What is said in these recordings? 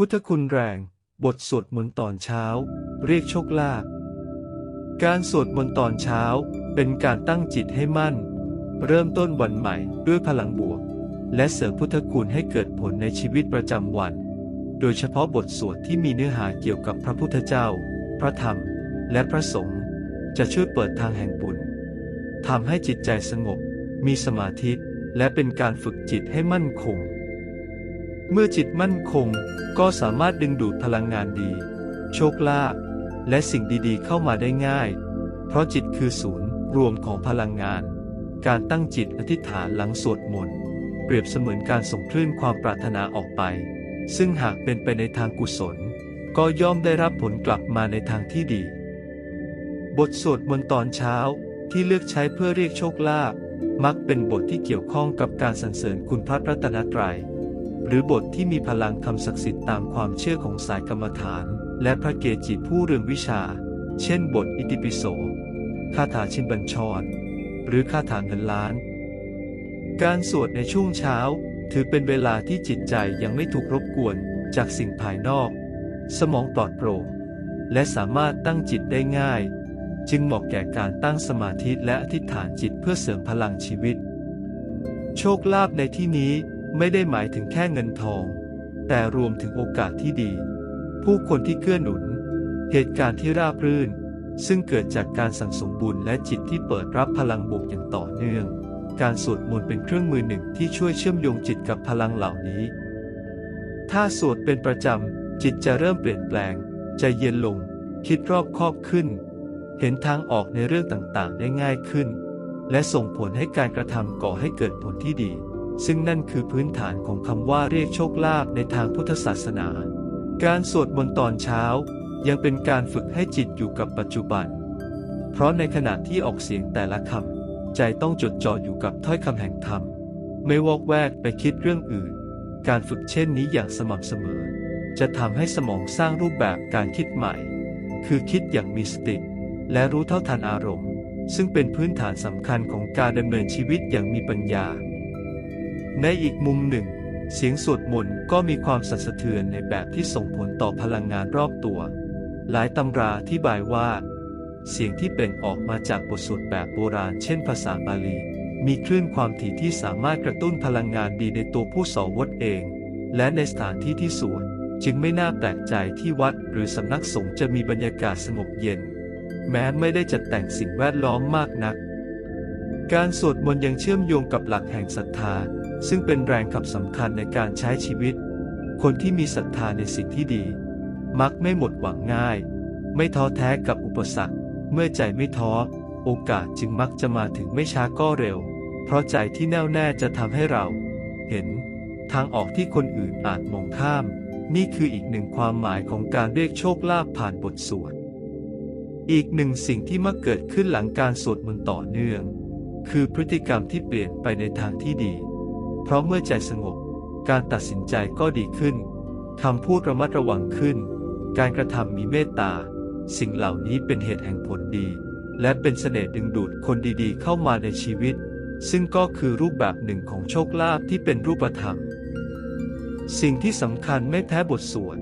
พุทธคุณแรง บทสวดมนต์ตอนเช้า เรียกโชคลาภการสวดมนต์ตอนเช้า เป็นการตั้งจิตให้มั่น เริ่มต้นวันใหม่ด้วยพลังบวก และเสริมพุทธคุณให้เกิดผลในชีวิตประจำวัน โดยเฉพาะบทสวดที่มีเนื้อหาเกี่ยวกับพระพุทธเจ้า พระธรรม และพระสงฆ์จะช่วยเปิดทางแห่งบุญทำให้จิตใจสงบ มีสมาธิและเป็นการฝึกจิตให้มั่นคง เมื่อจิตมั่นคงก็สามารถดึงดูดพลังงานดี โชคลาภและสิ่งดีๆเข้ามาได้ง่าย เพราะจิตคือศูนย์รวมของพลังงาน การตั้งจิตอธิษฐานหลังสวดมนต์เปรียบเสมือนการส่งคลื่นความปรารถนาออกไป ซึ่งหากเป็นไปในทางกุศล ก็ย่อมได้รับผลกลับมาในทางที่ดี บทสวดมนต์ตอนเช้าที่เลือกใช้เพื่อเรียกโชคลาภมักเป็นบทที่เกี่ยวข้องกับการสรรเสริญคุณพระรัตนตรัย หรือบทที่มีพลังคำศักดิ์สิทธิ์ตามความเชื่อของสายกรรมฐาน และพระเกจิผู้เรืองวิชา เช่นบทอิติปิโสคาถาชินบัญชร หรือคาถาเงินล้าน การสวดในช่วงเช้า ถือเป็นเวลาที่จิตใจยังไม่ถูกรบกวนจากสิ่งภายนอก สมองปลอดโปร่งและสามารถตั้งจิตได้ง่าย จึงเหมาะแก่การตั้งสมาธิและอธิษฐานจิตเพื่อเสริมพลังชีวิต โชคลาภในที่นี้ ไม่ได้หมายถึงแค่เงินทอง แต่รวมถึงโอกาสที่ดี ผู้คนที่เกื้อหนุน เหตุการณ์ที่ราบรื่น ซึ่งเกิดจากการสั่งสมบุญและจิตที่เปิดรับพลังบวกอย่างต่อเนื่อง การสวดมนต์เป็นเครื่องมือหนึ่งที่ช่วยเชื่อมโยงจิตกับพลังเหล่านี้ ถ้าสวดเป็นประจำ จิตจะเริ่มเปลี่ยนแปลงใจเย็นลง คิดรอบคอบขึ้น เห็นทางออกในเรื่องต่างๆ ได้ง่ายขึ้น และส่งผลให้การกระทำก่อให้เกิดผลที่ดี ซึ่งนั่นคือพื้นฐานของคำว่าเรียกโชคลาภในทางพุทธศาสนา การสวดมนต์ตอนเช้า ยังเป็นการฝึกให้จิตอยู่กับปัจจุบัน เพราะในขณะที่ออกเสียงแต่ละคำใจต้องจดจ่ออยู่กับถ้อยคำแห่งธรรม ไม่วอกแวกไปคิดเรื่องอื่น การฝึกเช่นนี้อย่างสม่ำเสมอ จะทำให้สมองสร้างรูปแบบการคิดใหม่ คือคิดอย่างมีสติ และรู้เท่าทันอารมณ์ ซึ่งเป็นพื้นฐานสำคัญของการดำเนินชีวิตอย่างมีปัญญา ในอีกมุมหนึ่ง เสียงสวดมนต์ก็มีความสั่นสะเทือนในแบบที่ส่งผลต่อพลังงานรอบตัว หลายตำราอธิบายว่า เสียงที่เปล่งออกมาจากบทสวดแบบโบราณเช่นภาษาบาลี มีคลื่นความถี่ที่สามารถกระตุ้นพลังงานดีในตัวผู้สวดเอง และในสถานที่ที่สวดจึงไม่น่าแปลกใจที่วัดหรือสำนักสงฆ์จะมีบรรยากาศสงบเย็น แม้ไม่ได้จัดแต่งสิ่งแวดล้อมมากนัก การสวดมนต์ยังเชื่อมโยงกับหลักแห่งศรัทธา ซึ่งเป็นแรงขับสำคัญในการใช้ชีวิต คนที่มีศรัทธาในสิ่งที่ดี มักไม่หมดหวังง่าย ไม่ท้อแท้กับอุปสรรค เมื่อใจไม่ท้อ โอกาสจึงมักจะมาถึงไม่ช้าก็เร็ว เพราะใจที่แน่วแน่จะทำให้เรา เห็น ทางออกที่คนอื่นอาจมองข้าม นี่คืออีกหนึ่งความหมายของการเรียกโชคลาภผ่านบทสวดอีกหนึ่งสิ่งที่มักเกิดขึ้นหลังการสวดมนต์ต่อเนื่อง คือพฤติกรรมที่เปลี่ยนไปในทางที่ดี เพราะเมื่อใจสงบ การตัดสินใจก็ดีขึ้นคำพูดระมัดระวังขึ้น การกระทำมีเมตตา สิ่งเหล่านี้เป็นเหตุแห่งผลดี และเป็นเสน่ห์ดึงดูดคนดีๆ เข้ามาในชีวิต ซึ่งก็คือรูปแบบหนึ่งของโชคลาภที่เป็นรูปธรรม สิ่งที่สำคัญไม่แพ้บทสวด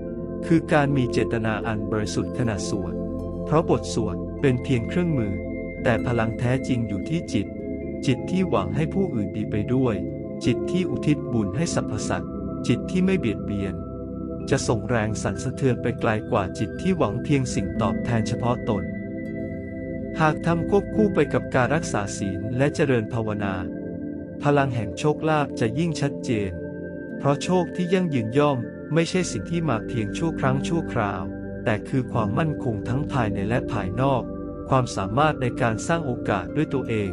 คือการมีเจตนาอันบริสุทธิ์ขณะสวด เพราะบทสวดเป็นเพียงเครื่องมือ แต่พลังแท้จริงอยู่ที่จิต จิตที่หวังให้ผู้อื่นดีไปด้วย จิตที่อุทิศบุญให้สรรพสัตว์ จิตที่ไม่เบียดเบียน จะส่งแรงสั่นสะเทือนไปไกลกว่าจิตที่หวังเพียงสิ่งตอบแทนเฉพาะตน หากทำควบคู่ไปกับการรักษาศีลและเจริญภาวนา พลังแห่งโชคลาภจะยิ่งชัดเจน เพราะโชคที่ยั่งยืนย่อมไม่ใช่สิ่งที่มาเพียงชั่วครั้งชั่วคราว แต่คือความมั่นคงทั้งภายในและภายนอก ความสามารถในการสร้างโอกาสด้วยตัวเอง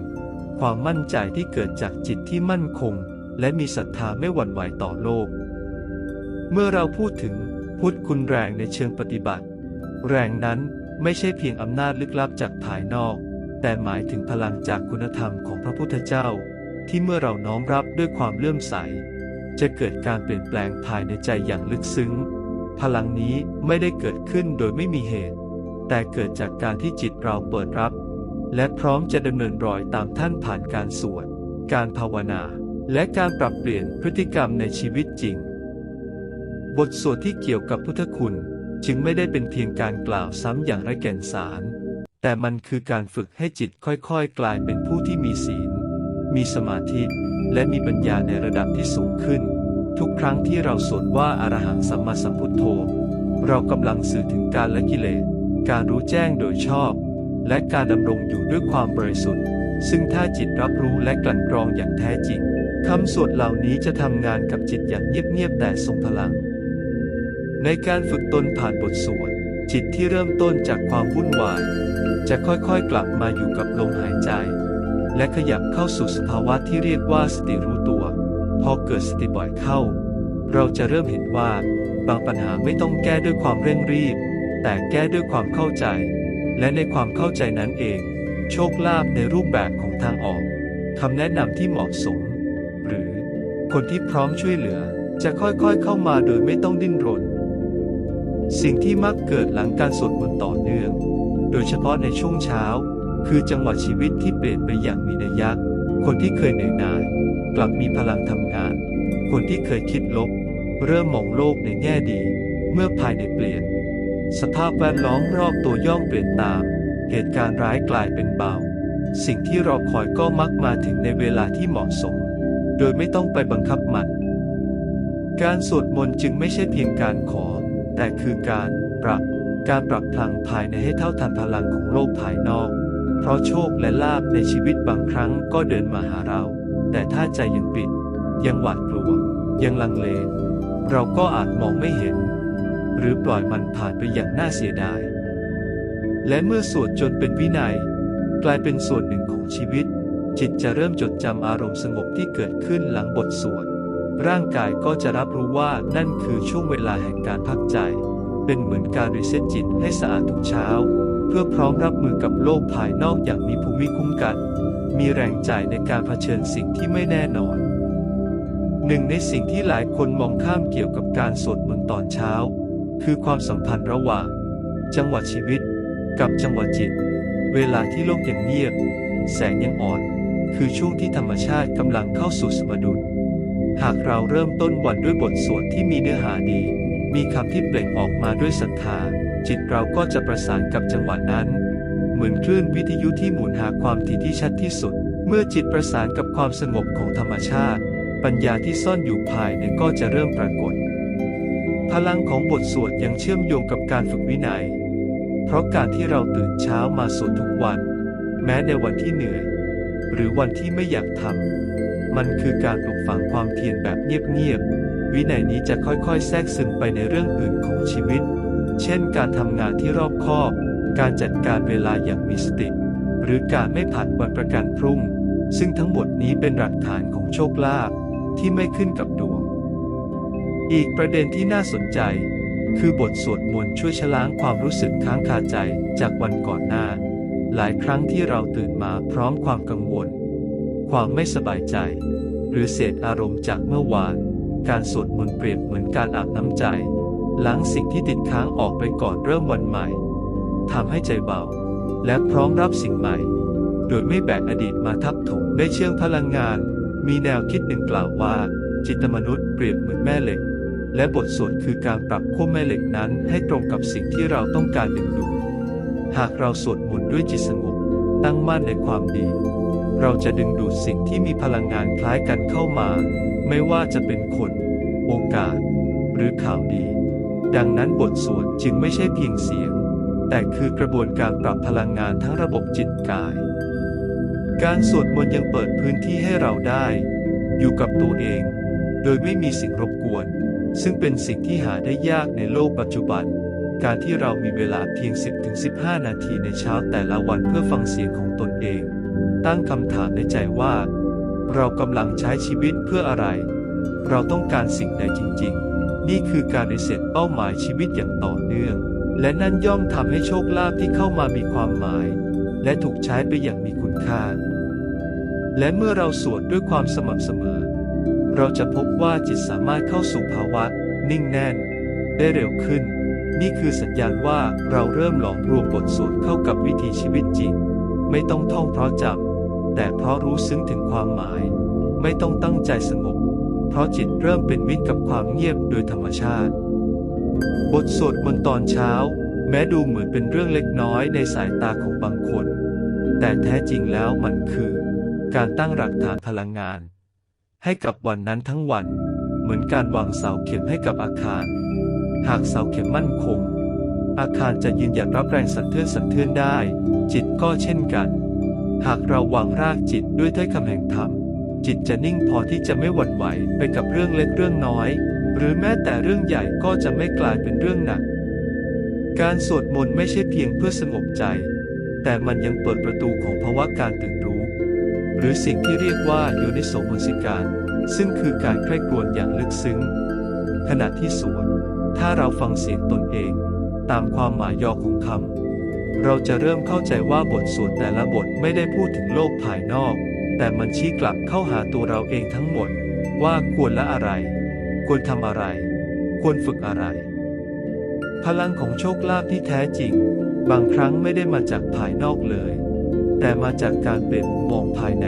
ความมั่นใจที่เกิดจากจิตที่มั่นคง และมีศรัทธาไม่หวั่นไหวต่อโลก เมื่อเราพูดถึงพุทธคุณแรงในเชิงปฏิบัติ แรงนั้นไม่ใช่เพียงอำนาจลึกลับจากภายนอก แต่หมายถึงพลังจากคุณธรรมของพระพุทธเจ้า ที่เมื่อเราน้อมรับด้วยความเลื่อมใส จะเกิดการเปลี่ยนแปลงภายในใจอย่างลึกซึ้ง พลังนี้ไม่ได้เกิดขึ้นโดยไม่มีเหตุ แต่เกิดจากการที่จิตเราเปิดรับ และพร้อมจะดำเนินรอยตามท่านผ่านการสวด การภาวนา และการปรับเปลี่ยนพฤติกรรมในชีวิตจริง บทสวดที่เกี่ยวกับพุทธคุณจึงไม่ได้เป็นเพียงการกล่าวซ้ำอย่างไร้แก่นสาร แต่มันคือการฝึกให้จิตค่อยๆ กลายเป็นผู้ที่มีศีล มีสมาธิ และมีปัญญาในระดับที่สูงขึ้น ทุกครั้งที่เราสวดว่าอารหังสัมมาสัมพุทโธ เรากำลังสื่อถึงการละกิเลส การรู้แจ้งโดยชอบ และการดำรงอยู่ด้วยความบริสุทธิ์ ซึ่งถ้าจิตรับรู้และกลั่นกรองอย่างแท้จริง คำสวดเหล่านี้จะทำงานกับจิตอย่างเงียบๆแต่ทรงพลัง ในการฝึกตนผ่านบทสวด จิตที่เริ่มต้นจากความวุ่นวาย จะค่อยๆกลับมาอยู่กับลมหายใจ และขยับเข้าสู่สภาวะที่เรียกว่าสติรู้ตัว พอเกิดสติบ่อยเข้า เราจะเริ่มเห็นว่า บางปัญหาไม่ต้องแก้ด้วยความเร่งรีบ แต่แก้ด้วยความเข้าใจ และในความเข้าใจนั้นเอง โชคลาภในรูปแบบของทางออกคำแนะนำที่เหมาะสม คนที่พร้อมช่วยเหลือ จะค่อยๆเข้ามาโดยไม่ต้องดิ้นรน สิ่งที่มักเกิดหลังการสวดมนต์ต่อเนื่อง โดยเฉพาะในช่วงเช้า คือจังหวะชีวิตที่เปลี่ยนไปอย่างมีนัยยะคนที่เคยเหนื่อยหน่าย กลับมีพลังทำงาน คนที่เคยคิดลบ เริ่มมองโลกในแง่ดี เมื่อภายในเปลี่ยน สภาพแวดล้อมรอบตัวย่อมเปลี่ยนตาม เหตุการณ์ร้ายกลายเป็นเบา สิ่งที่รอคอยก็มักมาถึงในเวลาที่เหมาะสม โดยไม่ต้องไปบังคับมัน การสวดมนต์จึงไม่ใช่เพียงการขอ แต่คือการปรับ การปรับพลังภายในให้เท่าทันพลังของโลกภายนอก เพราะโชคและลาภในชีวิตบางครั้งก็เดินมาหาเรา แต่ถ้าใจยังปิด ยังหวาดกลัว ยังลังเล เราก็อาจมองไม่เห็น หรือปล่อยมันผ่านไปอย่างน่าเสียดาย และเมื่อสวดจนเป็นวินัย กลายเป็นส่วนหนึ่งของชีวิต จิตจะเริ่มจดจำอารมณ์สงบที่เกิดขึ้นหลังบทสวด ร่างกายก็จะรับรู้ว่านั่นคือช่วงเวลาแห่งการพักใจ เป็นเหมือนการรีเซ็ตจิตให้สะอาดทุกเช้า เพื่อพร้อมรับมือกับโลกภายนอกอย่างมีภูมิคุ้มกัน มีแรงใจในการเผชิญสิ่งที่ไม่แน่นอน หนึ่งในสิ่งที่หลายคนมองข้ามเกี่ยวกับการสวดมนต์ตอนเช้า คือความสัมพันธ์ระหว่าง จังหวะชีวิต กับจังหวะจิต เวลาที่โลกยังเงียบ แสงยังอ่อน คือช่วงที่ธรรมชาติกำลังเข้าสู่สมดุล หากเราเริ่มต้นวันด้วยบทสวดที่มีเนื้อหาดี มีคำที่เปล่งออกมาด้วยศรัทธา จิตเราก็จะประสานกับจังหวะนั้น เหมือนคลื่นวิทยุที่หมุนหาความถี่ที่ชัดที่สุด เมื่อจิตประสานกับความสงบของธรรมชาติ ปัญญาที่ซ่อนอยู่ภายในก็จะเริ่มปรากฏ พลังของบทสวดยังเชื่อมโยงกับการฝึกวินัย เพราะการที่เราตื่นเช้ามาสวดทุกวัน แม้ในวันที่เหนื่อย หรือวันที่ไม่อยากทำมันคือการปลูกฝังความเพียรแบบเงียบๆวินัยนี้จะค่อยๆ แทรกซึมไปในเรื่องอื่นของชีวิต เช่น การทำงานที่รอบคอบ การจัดการเวลาอย่างมีสติ หรือการไม่ผัดวันประกันพรุ่ง ซึ่งทั้งหมดนี้เป็นหลักฐานของโชคลาภที่ไม่ขึ้นกับดวง อีกประเด็นที่น่าสนใจ คือบทสวดมนต์ช่วยชะล้างความรู้สึกค้างคาใจจากวันก่อนหน้า หลายครั้งที่เราตื่นมาพร้อมความกังวล ความไม่สบายใจ หรือเศษอารมณ์จากเมื่อวาน การสวดมนต์เปรียบเหมือนการอาบน้ำใจล้างสิ่งที่ติดค้างออกไปก่อนเริ่มวันใหม่ทำให้ใจเบา และพร้อมรับสิ่งใหม่ โดยไม่แบกอดีตมาทับถมในเชิงพลังงาน มีแนวคิดหนึ่งกล่าวว่า จิตมนุษย์เปรียบเหมือนแม่เหล็ก และบทสวดคือการปรับขั้วแม่เหล็กนั้นให้ตรงกับสิ่งที่เราต้องการดึงดูด หากเราสวดมนต์ด้วยจิตสงบตั้งมั่นในความดี เราจะดึงดูดสิ่งที่มีพลังงานคล้ายกันเข้ามา ไม่ว่าจะเป็นคน โอกาส หรือข่าวดี ดังนั้นบทสวดจึงไม่ใช่เพียงเสียง แต่คือกระบวนการปรับพลังงานทั้งระบบจิตกาย การสวดมนต์ยังเปิดพื้นที่ให้เราได้ อยู่กับตัวเอง โดยไม่มีสิ่งรบกวน ซึ่งเป็นสิ่งที่หาได้ยากในโลกปัจจุบัน การที่เรามีเวลาเพียง 10-15 นาทีในเช้าแต่ละวันเพื่อฟังเสียงของตนเอง ตั้งคำถามในใจว่า เรากำลังใช้ชีวิตเพื่ออะไร เราต้องการสิ่งใดจริง ๆ นี่คือการรีเซ็ตเป้าหมายชีวิตอย่างต่อเนื่อง และนั่นย่อมทำให้โชคลาภที่เข้ามามีความหมาย และถูกใช้ไปอย่างมีคุณค่า และเมื่อเราสวดด้วยความสม่ำเสมอ เราจะพบว่าจิตสามารถเข้าสู่ภาวะ นิ่งแน่น ได้เร็วขึ้น นี่คือสัญญาณว่าเราเริ่มหลอมรวมบทสวดเข้ากับวิถีชีวิตจริง ไม่ต้องท่องเพราะจำแต่เพราะรู้ซึ้งถึงความหมาย ไม่ต้องตั้งใจสงบ เพราะจิตเริ่มเป็นมิตรกับความเงียบโดยธรรมชาติ บทสวดมนต์ตอนเช้า แม้ดูเหมือนเป็นเรื่องเล็กน้อยในสายตาของบางคน แต่แท้จริงแล้วมันคือ การตั้งหลักฐานพลังงาน ให้กับวันนั้นทั้งวัน เหมือนการวางเสาเข็มให้กับอาคาร หากเสาเข็มมั่นคง อาคารจะยืนหยัดรับแรงสั่นเทือนสั่นเทือนได้ จิตก็เช่นกัน หากเราวางรากจิตด้วยถ้อยคำแห่งธรรม จิตจะนิ่งพอที่จะไม่หวั่นไหวไปกับเรื่องเล็กเรื่องน้อย หรือแม้แต่เรื่องใหญ่ก็จะไม่กลายเป็นเรื่องหนัก การสวดมนต์ไม่ใช่เพียงเพื่อสงบใจ แต่มันยังเปิดประตูของภาวะการตื่นรู้ หรือสิ่งที่เรียกว่าโยนิโสมนสิการ ซึ่งคือการใคร่ครวญอย่างลึกซึ้ง ขณะที่สวด ถ้าเราฟังเสียงตนเอง ตามความหมายย่อของคำเราจะเริ่มเข้าใจว่าบทสวดแต่ละบทไม่ได้พูดถึงโลกภายนอก แต่มันชี้กลับเข้าหาตัวเราเองทั้งหมด ว่าควรละอะไร ควรทำอะไร ควรฝึกอะไร พลังของโชคลาภที่แท้จริง บางครั้งไม่ได้มาจากภายนอกเลย แต่มาจากการเปลี่ยนมุมมองภายใน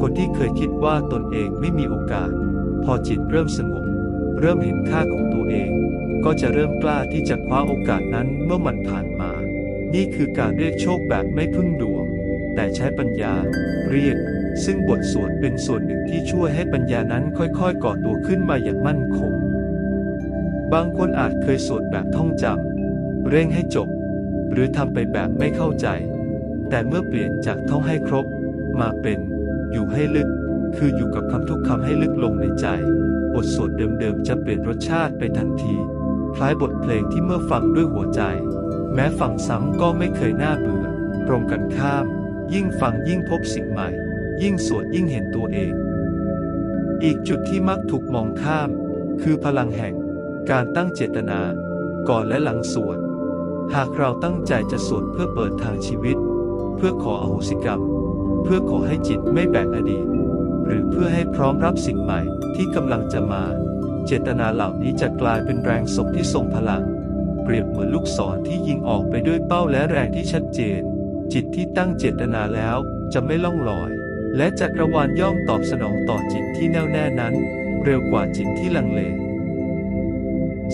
คนที่เคยคิดว่าตนเองไม่มีโอกาส พอจิตเริ่มสงบเริ่มเห็นค่าของตัวเอง ก็จะเริ่มกล้าที่จะคว้าโอกาสนั้นเมื่อมันผ่านมา นี่คือการเรียกโชคแบบไม่พึ่งดวง แต่ใช้ปัญญา เรียก ซึ่งบทสวดเป็นส่วนหนึ่งที่ช่วยให้ปัญญานั้นค่อยๆก่อตัวขึ้นมาอย่างมั่นคง บางคนอาจเคยสวดแบบท่องจำเร่งให้จบ หรือทำไปแบบไม่เข้าใจ แต่เมื่อเปลี่ยนจากท่องให้ครบ มาเป็น อยู่ให้ลึก คืออยู่กับคำทุกคำให้ลึกลงในใจ บทสวดเดิมๆจะเปลี่ยนรสชาติไปทันที คล้ายบทเพลงที่เมื่อฟังด้วยหัวใจ แม้ฟังซ้ำก็ไม่เคยน่าเบื่อ ตรงกันข้าม ยิ่งฟังยิ่งพบสิ่งใหม่ ยิ่งสวดยิ่งเห็นตัวเอง อีกจุดที่มักถูกมองข้าม คือพลังแห่ง การตั้งเจตนา ก่อนและหลังสวด หากเราตั้งใจจะสวดเพื่อเปิดทางชีวิต เพื่อขออโหสิกรรม เพื่อขอให้จิตไม่แบกอดีต หรือเพื่อให้พร้อมรับสิ่งใหม่ที่กำลังจะมา เจตนาเหล่านี้จะกลายเป็นแรงส่งที่ทรงพลัง เปรียบเหมือนลูกศรที่ยิงออกไปด้วยเป้าและแรงที่ชัดเจน จิตที่ตั้งเจตนาแล้วจะไม่ล่องลอย และจักรวาลย่อมตอบสนองต่อจิตที่แน่วแน่นั้น เร็วกว่าจิตที่ลังเล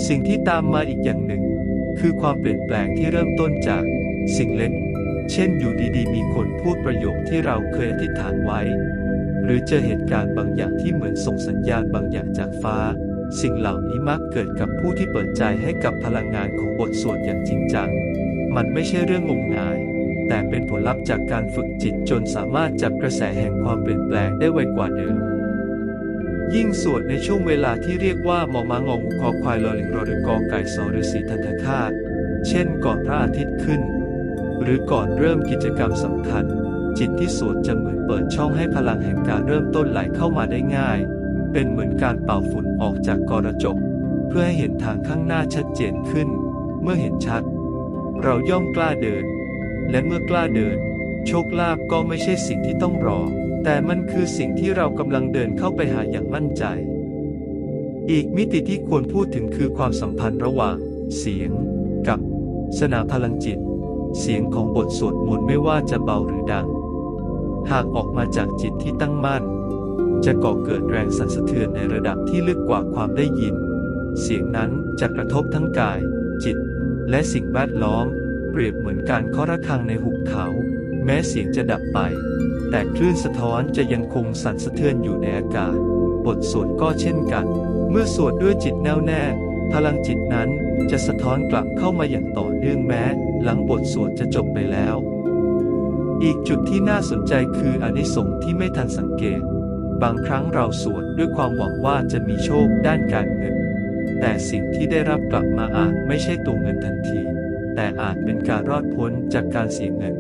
สิ่งที่ตามมาอีกอย่างหนึ่ง คือความเปลี่ยนแปลงที่เริ่มต้นจาก สิ่งเล็ก เช่นอยู่ดีๆ มีคนพูดประโยคที่เราเคยอธิษฐานไว้หรือเจอเหตุการณ์บางอย่างที่เหมือนส่งสัญญาณบางอย่างจากฟ้า สิ่งเหล่านี้มักเกิดกับผู้ที่เปิดใจให้กับพลังงานของบทสวดอย่างจริงจัง มันไม่ใช่เรื่องงมงาย แต่เป็นผลลัพธ์จากการฝึกจิตจนสามารถจับกระแสแห่งความเปลี่ยนแปลงได้ไวกว่าเดิม ยิ่งสวดในช่วงเวลาที่เรียกว่ามอมางองคอควายลอลิงรอหรือกอไก่สอฤาษีทันทคาตเช่นก่อนพระอาทิตย์ขึ้น หรือก่อนเริ่มกิจกรรมสำคัญ จิตที่สวดจะเหมือนเปิดช่องให้พลังแห่งการเริ่มต้นไหลเข้ามาได้ง่าย เป็นเหมือนการเป่าฝุ่นออกจากกระจก เพื่อให้เห็นทางข้างหน้าชัดเจนขึ้น เมื่อเห็นชัด เราย่อมกล้าเดิน และเมื่อกล้าเดิน โชคลาภก็ไม่ใช่สิ่งที่ต้องรอ แต่มันคือสิ่งที่เรากำลังเดินเข้าไปหาอย่างมั่นใจ อีกมิติที่ควรพูดถึงคือความสัมพันธ์ระหว่าง เสียง กับ สนามพลังจิต เสียงของบทสวดมนต์ไม่ว่าจะเบาหรือดัง หากออกมาจากจิตที่ตั้งมั่น จะก่อเกิดแรงสั่นสะเทือนในระดับที่ลึกกว่าความได้ยิน เสียงนั้นจะกระทบทั้งกาย จิต และสิ่งแวดล้อม เปรียบเหมือนการเคาะระฆังในหุบเขา แม้เสียงจะดับไป แต่คลื่นสะท้อนจะยังคงสั่นสะเทือนอยู่ในอากาศ บทสวดก็เช่นกัน เมื่อสวดด้วยจิตแน่วแน่ พลังจิตนั้นจะสะท้อนกลับเข้ามาอย่างต่อเนื่องแม้ หลังบทสวดจะจบไปแล้ว อีกจุดที่น่าสนใจคืออนิสงส์ที่ไม่ทันสังเกต บางครั้งเราสวดด้วยความหวังว่าจะมีโชคด้านการเงิน แต่สิ่งที่ได้รับกลับมาอาจไม่ใช่ตัวเงินทันที แต่อาจเป็นการรอดพ้นจากการเสียเงิน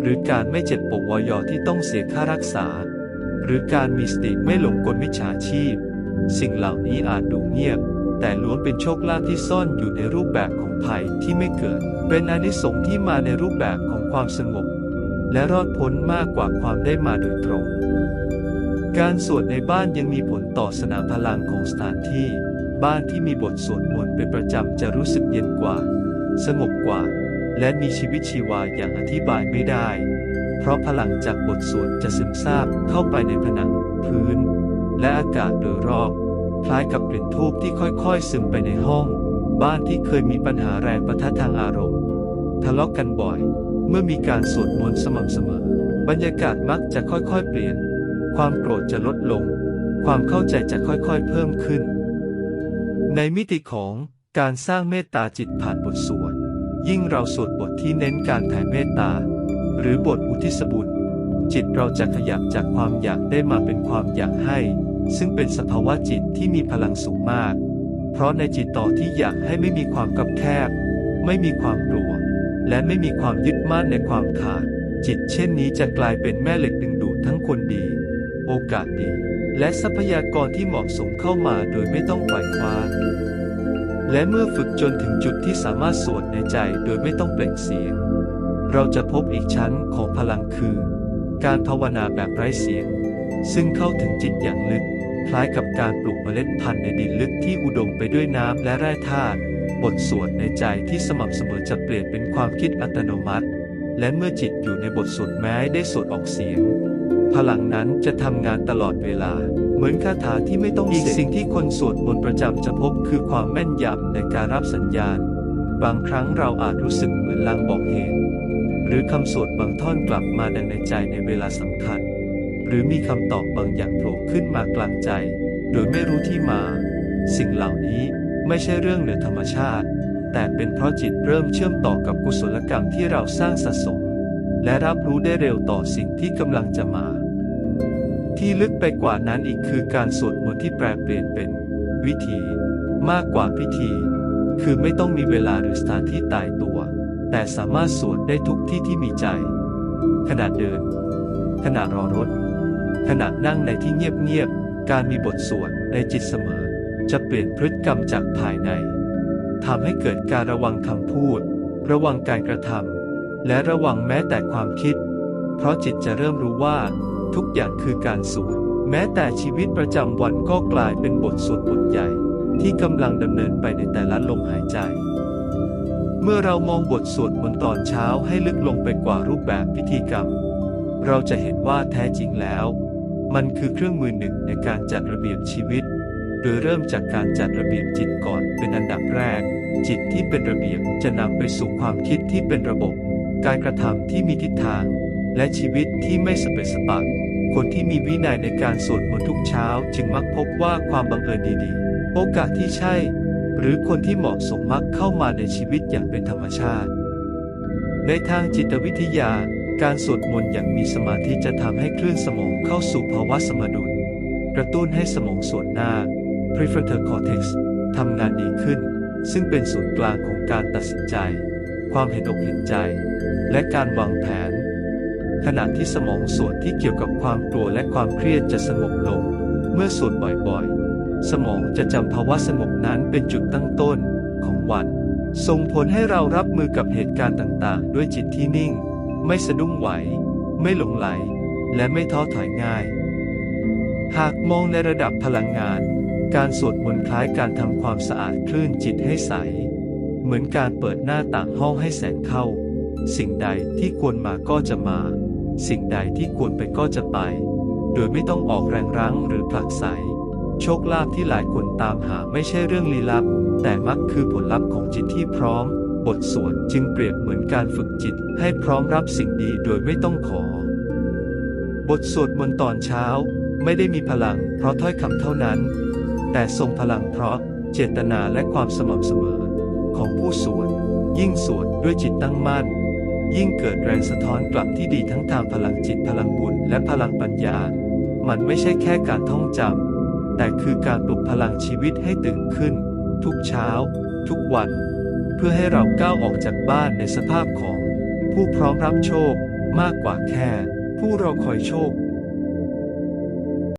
หรือการไม่เจ็บปวดวยอที่ต้องเสียค่ารักษา หรือการมีสติไม่หลงกลมิจฉาชีพ สิ่งเหล่านี้อาจดูเงียบ แต่ล้วนเป็นโชคลาภที่ซ่อนอยู่ในรูปแบบของภัยที่ไม่เกิด เป็นอานิสงส์ที่มาในรูปแบบของความสงบ และรอดพ้นมากกว่าความได้มาโดยตรง การสวดในบ้านยังมีผลต่อสนามพลังของสถานที่ บ้านที่มีบทสวดมนต์เป็นประจำจะรู้สึกเย็นกว่า สงบกว่า และมีชีวิตชีวาอย่างอธิบายไม่ได้ เพราะพลังจากบทสวดจะซึมซาบเข้าไปในผนัง พื้น และอากาศโดยรอบ คล้ายกับกลิ่นทูบที่ค่อยๆ ซึมไปในห้อง บ้านที่เคยมีปัญหาแรงประทะทางอารมณ์ ทะเลาะกันบ่อย เมื่อมีการสวดมนต์สม่ำเสมอ บรรยากาศมักจะค่อยๆ เปลี่ยน ความโกรธจะลดลง ความเข้าใจจะค่อยๆเพิ่มขึ้น ในมิติของการสร้างเมตตาจิตผ่านบทสวด ยิ่งเราสวดบทที่เน้นการแผ่เมตตา หรือบทอุทิศบุญ จิตเราจะขยับจากความอยากได้มาเป็นความอยากให้ ซึ่งเป็นสภาวะจิตที่มีพลังสูงมาก เพราะในจิตต่อที่อยากให้ไม่มีความกับแคบ ไม่มีความกลัว และไม่มีความยึดมั่นในความขาด จิตเช่นนี้จะกลายเป็นแม่เหล็กดึงดูดทั้งคนดี โอกาสดี และทรัพยากรที่เหมาะสมเข้ามาโดยไม่ต้องขว่คว้า และเมื่อฝึกจนถึงจุดที่สามารถสวดในใจโดยไม่ต้องเปล่งเสียง เราจะพบอีกชั้นของพลังคือ การภาวนาแบบไร้เสียง ซึ่งเข้าถึงจิตอย่างลึก คล้ายกับการปลูกเมล็ดพันธุ์ในดินลึกที่อุดมไปด้วยน้ำและแร่ธาตุบทสวดในใจที่สม่ำเสมอจะเปลี่ยนเป็นความคิดอัตโนมัติ และเมื่อจิตอยู่ในบทสวดแม้ได้สวดออกเสียง พลังนั้นจะทำงานตลอดเวลา เหมือนคาถาที่ไม่ต้องอีกสิ่งที่คนสวดมนต์ประจำจะพบคือความแม่นยำในการรับสัญญาณ บางครั้งเราอาจรู้สึกเหมือนลางบอกเหตุ หรือคำสวดบางท่อนกลับมาดังในใจในเวลาสำคัญ หรือมีคำตอบบางอย่างโผล่ขึ้นมากลางใจ โดยไม่รู้ที่มา สิ่งเหล่านี้ไม่ใช่เรื่องเหนือธรรมชาติแต่เป็นเพราะจิตเริ่มเชื่อมต่อกับกุศลกรรมที่เราสร้างสะสม และรับรู้ได้เร็วต่อสิ่งที่กำลังจะมา ที่ลึกไปกว่านั้นอีกคือการสวดมนต์ที่แปลเปลี่ยนเป็น วิธี มากกว่าพิธี คือไม่ต้องมีเวลาหรือสถานที่ตายตัว แต่สามารถสวดได้ทุกที่ที่มีใจ ขณะเดิน ขณะรอรถ ขณะนั่งในที่เงียบๆการมีบทสวดในจิตเสมอ จะเปลี่ยนพฤติกรรมจากภายในทำให้เกิดการระวังคำพูด ระวังการกระทำและระวังแม้แต่ความคิด เพราะจิตจะเริ่มรู้ว่า ทุกอย่างคือการสวดแม้แต่ชีวิตประจำวันก็กลายเป็นบทสวดบทใหญ่ ที่กำลังดำเนินไปในแต่ละลมหายใจ เมื่อเรามองบทสวดมนต์ตอนเช้าให้ลึกลงไปกว่ารูปแบบพิธีกรรม เราจะเห็นว่าแท้จริงแล้ว มันคือเครื่องมือหนึ่งในการจัดระเบียบชีวิต โดยเริ่มจากการจัดระเบียบจิตก่อนเป็นอันดับแรก จิตที่เป็นระเบียบจะนำไปสู่ความคิดที่เป็นระบบ การกระทำที่มีทิศทาง และชีวิตที่ไม่สเปสปะ คนที่มีวินัยในการสวดมนต์ทุกเช้าจึงมักพบว่าความบังเอิญดีๆ โอกาสที่ใช่ หรือคนที่เหมาะสมมักเข้ามาในชีวิตอย่างเป็นธรรมชาติ ในทางจิตวิทยา การสวดมนต์อย่างมีสมาธิจะทำให้คลื่นสมองเข้าสู่ภาวะสมดุล กระตุ้นให้สมองส่วนหน้า prefrontal cortex ทำงานดีขึ้น ซึ่งเป็นศูนย์กลางของการตัดสินใจ ความเห็นอกเห็นใจ และการวางแผน ขณะที่สมองส่วนที่เกี่ยวกับความกลัวและความเครียดจะสงบลง เมื่อสวนบ่อยๆ สมองจะจำภาวะสงบนั้นเป็นจุดตั้งต้นของวันส่งผลให้เรารับมือกับเหตุการณ์ต่างๆ ด้วยจิตที่นิ่ง ไม่สะดุ้งไหว ไม่หลงไหล และไม่ท้อถอยง่าย หากมองในระดับพลังงาน การสวดมนต์คล้ายการทำความสะอาดคลื่นจิตให้ใส เหมือนการเปิดหน้าต่างห้องให้แสงเข้า สิ่งใดที่ควรมาก็จะมา สิ่งใดที่ควรไปก็จะไป โดยไม่ต้องออกแรงรั้งหรือผลักไส โชคลาภที่หลายคนตามหาไม่ใช่เรื่องลี้ลับ แต่มักคือผลลัพธ์ของจิตที่พร้อม บทสวดจึงเปรียบเหมือนการฝึกจิตให้พร้อมรับสิ่งดีโดยไม่ต้องขอ บทสวดมนต์ตอนเช้า ไม่ได้มีพลัง เพราะถ้อยคำเท่านั้น แต่ทรงพลังเพราะเจตนาและความสม่ำเสมอ ของผู้สวดยิ่งสวดด้วยจิตตั้งมั่น ยิ่งเกิดแรงสะท้อนกลับที่ดีทั้งทางพลังจิตพลังบุญและพลังปัญญา มันไม่ใช่แค่การท่องจำแต่คือการปลุกพลังชีวิตให้ตื่นขึ้น ทุกเช้า ทุกวัน เพื่อให้เราก้าวออกจากบ้านในสภาพของ ผู้พร้อมรับโชคมากกว่าแค่ ผู้รอคอยโชค